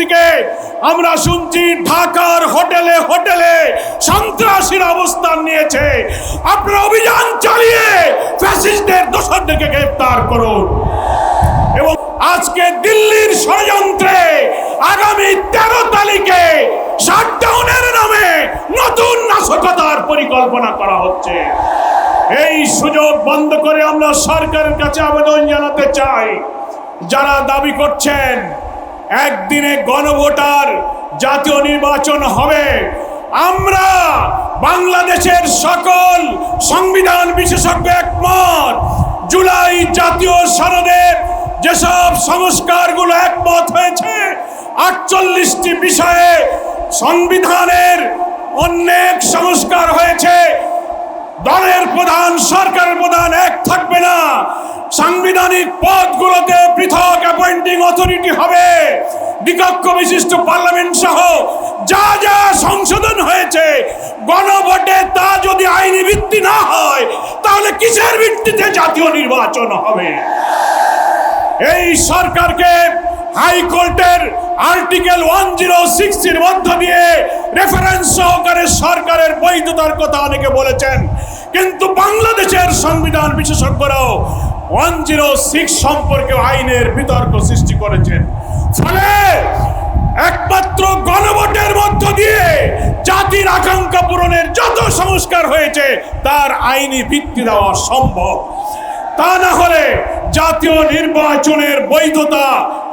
স্বরাষ্ট্রমন্ত্রীকে আমরা শুনছি ঢাকার হোটেলে হোটেলে সন্ত্রাসীর অবস্থান নিয়েছে। আপনারা অভিযান চালিয়ে ফ্যাসিস্টদের দোষরদেরকে গ্রেফতার করুন। এবং আজকে দিল্লির ষড়যন্ত্রে আগামী তেরো তারিখে শাটডাউনের নামে নতুন নাশকতার পরিকল্পনা করা হচ্ছে। এই সুযোগ বন্ধ করে আমরা সরকারের কাছে আবেদন জানাতে চাই। যারা দাবি করছেন একদিনে গণভোটার জাতীয় নির্বাচন হবে। আমরা বাংলাদেশের সকল সংবিধান বিশেষজ্ঞ একমত, জুলাই জাতীয় সনদের যেসব সংস্কারগুলো একমত হয়েছে, আটচল্লিশটি বিষয়ে সংবিধানের অনেক সংস্কার হয়েছে। দলের প্রধান, সরকারের প্রধান এক থাকবে না। সাংবিধানিক পদগুলোতে পৃথক অ্যাপয়েন্টিং অথরিটি হবে। বিকক্ষ বিশিষ্ট পার্লামেন্ট সহ যা যা সংশোধন হয়েছে, গণভোটে তা যদি আইনি ভিত্তি না হয়, তাহলে কিসের ভিত্তিতে জাতীয় নির্বাচন হবে? এই সরকারকে হাইকোর্টের আর্টিকেল ওয়ান জিরো সিক্সটির মধ্য দিয়ে রেফারেন্স সহকারে সরকারের বৈধতার কথা অনেকে বলেছেন। কিন্তু বাংলাদেশের সংবিধান বিশেষজ্ঞরাও ওয়ান জিরো সিক্স সম্পর্কে আইনের বিতর্ক সৃষ্টি করেছেন। ফলে একমাত্র গণভোটের মধ্য দিয়ে জাতির আকাঙ্ক্ষা পূরণের যত সংস্কার হয়েছে, তার আইনি ভিত্তি দেওয়া সম্ভব। তা না হলে জাতীয় নির্বাচনের বৈধতা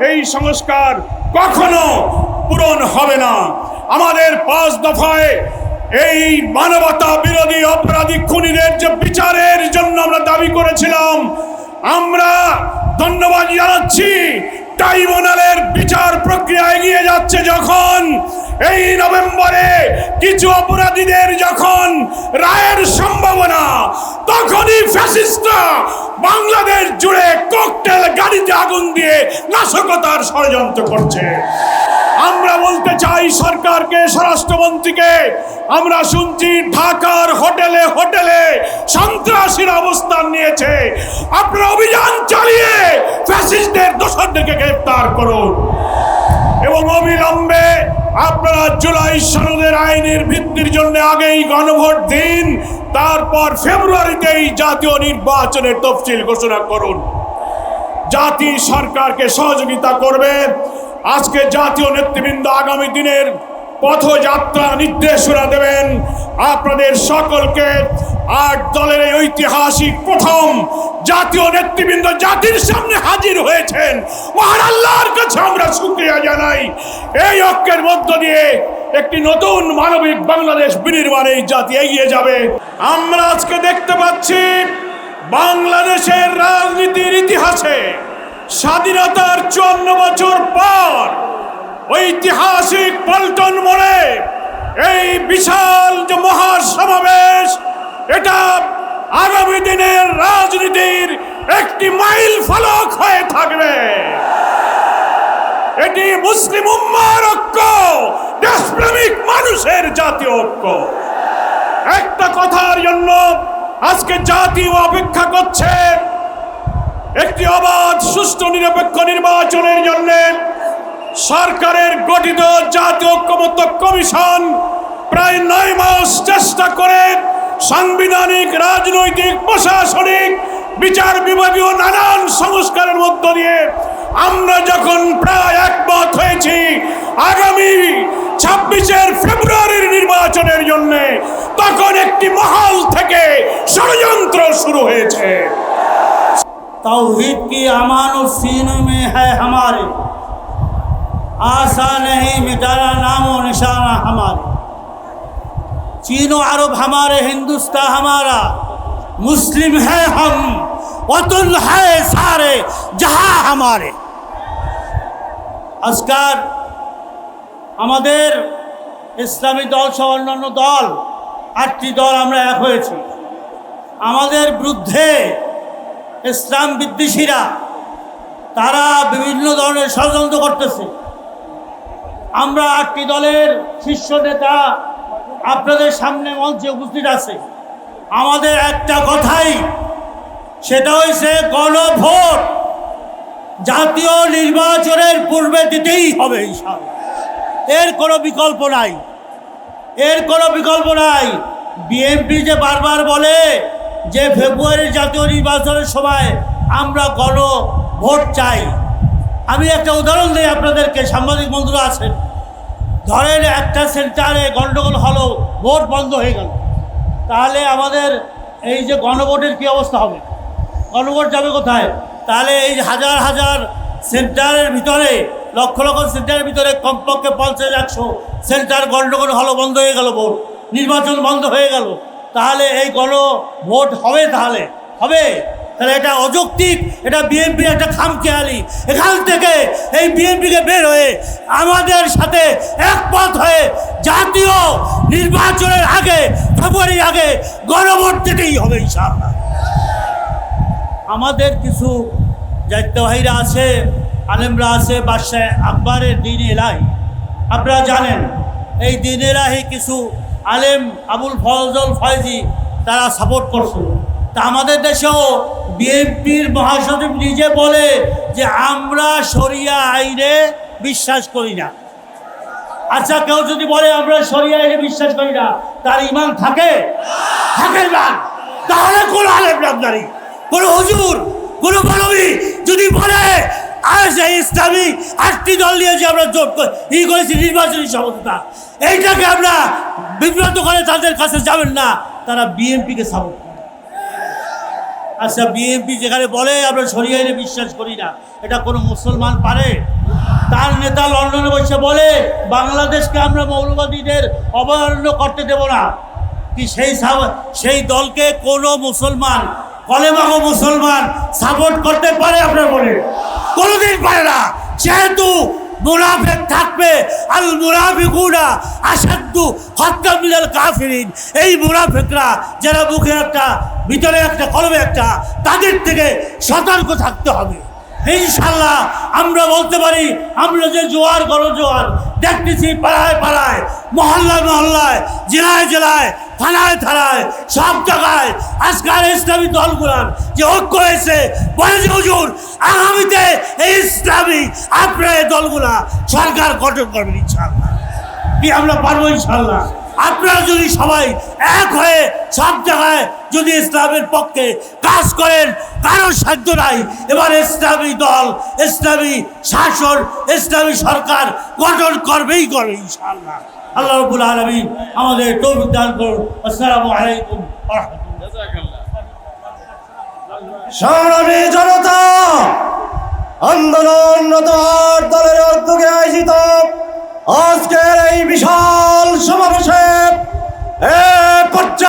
এই সংস্কার কখনো পূরণ হবে না। আমাদের পাঁচ দফায় এই মানবতা বিরোধী অপরাধী খুনিদের যে বিচারের জন্য আমরা দাবি করেছিলাম আমরা ধন্যবাদ জানাচ্ছি। ট্রাইব্যুনালের বিচার প্রক্রিয়া এগিয়ে যাচ্ছে যখন, এই নভেম্বরে কিছু অপরাধীদের যখন রায়ের সম্ভাবনা, তখনই ফ্যাসিস্টরা বাংলাদেশ জুড়ে ককটেল গাড়িতে আগুন দিয়ে নাশকতার ষড়যন্ত্র করছে। বলতে চাই সরকারকে, স্বরাষ্ট্রমন্ত্রীকে, আমরা শুনছি ঢাকার হোটেলে হোটেলে সন্ত্রাসীর অবস্থান নিয়েছে। আপনারা অভিযান চালিয়ে ফ্যাসিস্টদের দোষরদেরকে গ্রেফতার করুন। এবং অবিলম্বে আপনারা জুলাই সনদের আইনের ভিত্তির জন্য আগেই গণভোট দিন, তারপর ফেব্রুয়ারিতেই জাতীয় নির্বাচনের তফসিল ঘোষণা করুন। জাতি সরকারকে সহযোগিতা করবে আজকে জাতীয় নেতৃবৃন্দ আগামী দিনের পথযাত্রা নির্দেশনা দেবেন। আপনাদের সকলকে আট দলের এই ঐতিহাসিক প্রথম জাতীয় নেতৃবৃন্দ জাতির সামনে হাজির হয়েছেন। মহান আল্লাহর কাছে আমরা শুক্রিয়া জানাই। এই ঐক্যের মধ্য দিয়ে একটি নতুন মানবিক বাংলাদেশ বিনির্মাণে এই জাতি এগিয়ে যাবে। আমরা আজকে দেখতে পাচ্ছি বাংলাদেশের রাজনীতির ইতিহাসে স্বাধীনতার চুয়ান্ন বছর পর ঐতিহাসিক পল্টন মোড়ে এই বিশাল যে মহাসমাবেশ, এটা আগামী দিনের রাজনীতির একটি মাইল ফলক হয়ে থাকবে। এটি মুসলিম উম্মার ঐক্য, দেশপ্রেমিক মানুষের জাতীয় ঐক্য। একটা কথার জন্য আজকে জাতি অপেক্ষা করছে একটি অবাধ, সুষ্ঠু, নিরপেক্ষ নির্বাচনের জন্য সরকারের গঠিত জাতীয় ঐক্যমত্য কমিশন প্রায় নয় মাস চেষ্টা করে সাংবিধানিক, রাজনৈতিক, প্রশাসনিক, বিচার বিভাগীয় নানান সংস্কারের মধ্য দিয়ে আমরা যখন প্রায় একমত হয়েছি, আগামী ছাব্বিশের ফেব্রুয়ারির নির্বাচনের জন্য তখন একটি মহল থেকে ষড়যন্ত্র শুরু হয়েছে। توحید کی امان و سینوں میں ہے ہمارے آسا نہیں مٹانا نام و نشانہ ہمارے چین و عرب ہمارے ہندوستان ہمارا مسلم ہے ہم وطن ہے سارے جہاں ہمارے আজকার আমাদের ইসলামী দল সহ অন্যান্য দল আটটি দল আমরা এক হয়েছি আমাদের বিরুদ্ধে ইসলাম বিদ্বেষীরা, তারা বিভিন্ন ধরনের ষড়যন্ত্র করতেছে। আমরা আটটি দলের শীর্ষ নেতা আপনাদের সামনে মঞ্চে উপস্থিত আছে। আমাদের একটা কথাই, সেটা হয়েছে গণভোট জাতীয় নির্বাচনের পূর্বে দিতেই হবে এর কোনো বিকল্প নাই। এর কোনো বিকল্প নাই। বিএনপি যে বারবার বলে যে ফেব্রুয়ারির জাতীয় নির্বাচনের সময় আমরা গণ ভোট চাই। আমি একটা উদাহরণ দিই আপনাদেরকে, সাংবাদিক বন্ধুরা আছেন। ধরেন একটা সেন্টারে গণ্ডগোল হলো, ভোট বন্ধ হয়ে গেল। তাহলে আমাদের এই যে গণভোটের কী অবস্থা হবে? গণভোট যাবে কোথায়? তাহলে এই হাজার হাজার সেন্টারের ভিতরে, লক্ষ লক্ষ সেন্টারের ভিতরে কমপক্ষে পঞ্চাশ একশো সেন্টার গণ্ডগোল হলো, বন্ধ হয়ে গেল ভোট। নির্বাচন বন্ধ হয়ে গেল। তাহলে এই গণ ভোট হবে তাহলে। হবে? তাহলে এটা অযৌক্তিক, এটা বিএনপির একটা খামখেয়ালি। এখান থেকে এই বিএনপিকে বের হয়ে আমাদের সাথে একমত হয়ে জাতীয় নির্বাচনের আগে, ফেব্রুয়ারির আগে গণভোট দিতেই হবে ইনশাআল্লাহ। আমাদের কিছু দায়িত্ববাহীরা আছে, আলেমরা আছে, বাদশাহ আকবরের দিন এলাই আপনারা জানেন, এই দিন এলাহি কিছু আলেম আবুল ফজল ফয়জি তারা সাপোর্ট করছে। তা আমাদের দেশেও বিএনপির মহাসচিব নিজে বলে যে আমরা শরিয়া আইনে বিশ্বাস করি না। আচ্ছা কেউ যদি বলে আমরা শরিয়া আইনে বিশ্বাস করি না, তার ইমান থাকে? থাকে না তাহলে কোন আলেম নামদারি কোন হুজুর, কোন মানবী যদি বলে আর সেই ইসলামী আটটি দল নিয়ে যে আমরা জোট ই করেছি, নির্বাচনী সমতা, এইটাকে আমরা বিব্রত করে তাদের কাছে যাবেন না, তারা বিএনপিকে সাপোর্ট করে আচ্ছা বিএনপি যেখানে বলে, আমরা সরিয়ে বিশ্বাস করি না। এটা কোনো মুসলমান পারে? তার নেতা লন্ডনে বসে বলে, বাংলাদেশকে আমরা মৌলবাদীদের অবহেলনা করতে দেব না। কি সেই সেই দলকে কোনো মুসলমান কলেমাগো মুসলমান সাপোর্ট করতে পারে আপনার বলে কোনোদিন পারে না। যেহেতু মুনাফেক থাকবে, আল মুনাফিকুনা আসাদ্দু হত্যা মিলাল কাফিরিন। এই মুনাফেকরা যারা মুখে একটা, ভিতরে একটা, কলমে একটা, তাদের থেকে সতর্ক থাকতে হবে। ইনশাল্লাহ আমরা বলতে পারি, আমরা যে জোয়ার গণ জোয়ার দেখতেছি পাড়ায় পাড়ায়, মহল্লায় মহল্লায়, জেলায় জেলায়, থানায় থানায়, সব জায়গায় আজকাল ইসলামী দলগুলার যে ঐক্য হয়েছে, বলে যে হুজুর, আগামীতে এই ইসলামী আপনার দলগুলা সরকার গঠন করবেন ইনশাল্লাহ। কি আমরা পারব ইনশাল্লাহ? আপনারা যদি সবাই এক হয়ে সব জায়গায় যদি ইসলামের পক্ষে কাজ করেন, কারোর সাধ্য নাই। এবার ইসলামী দল, ইসলামী শাসন, ইসলামী সরকার গঠন করবেই করবে, ইনশাআল্লাহ। আল্লাহ রবুল আলমী আমাদের তৌফিক দান করুন। আসসালামু আলাইকুম জনতা, আন্দোলনরত আর দলের উদ্যোগে আয়োজিত আজকের এই বিশাল সমাবেশে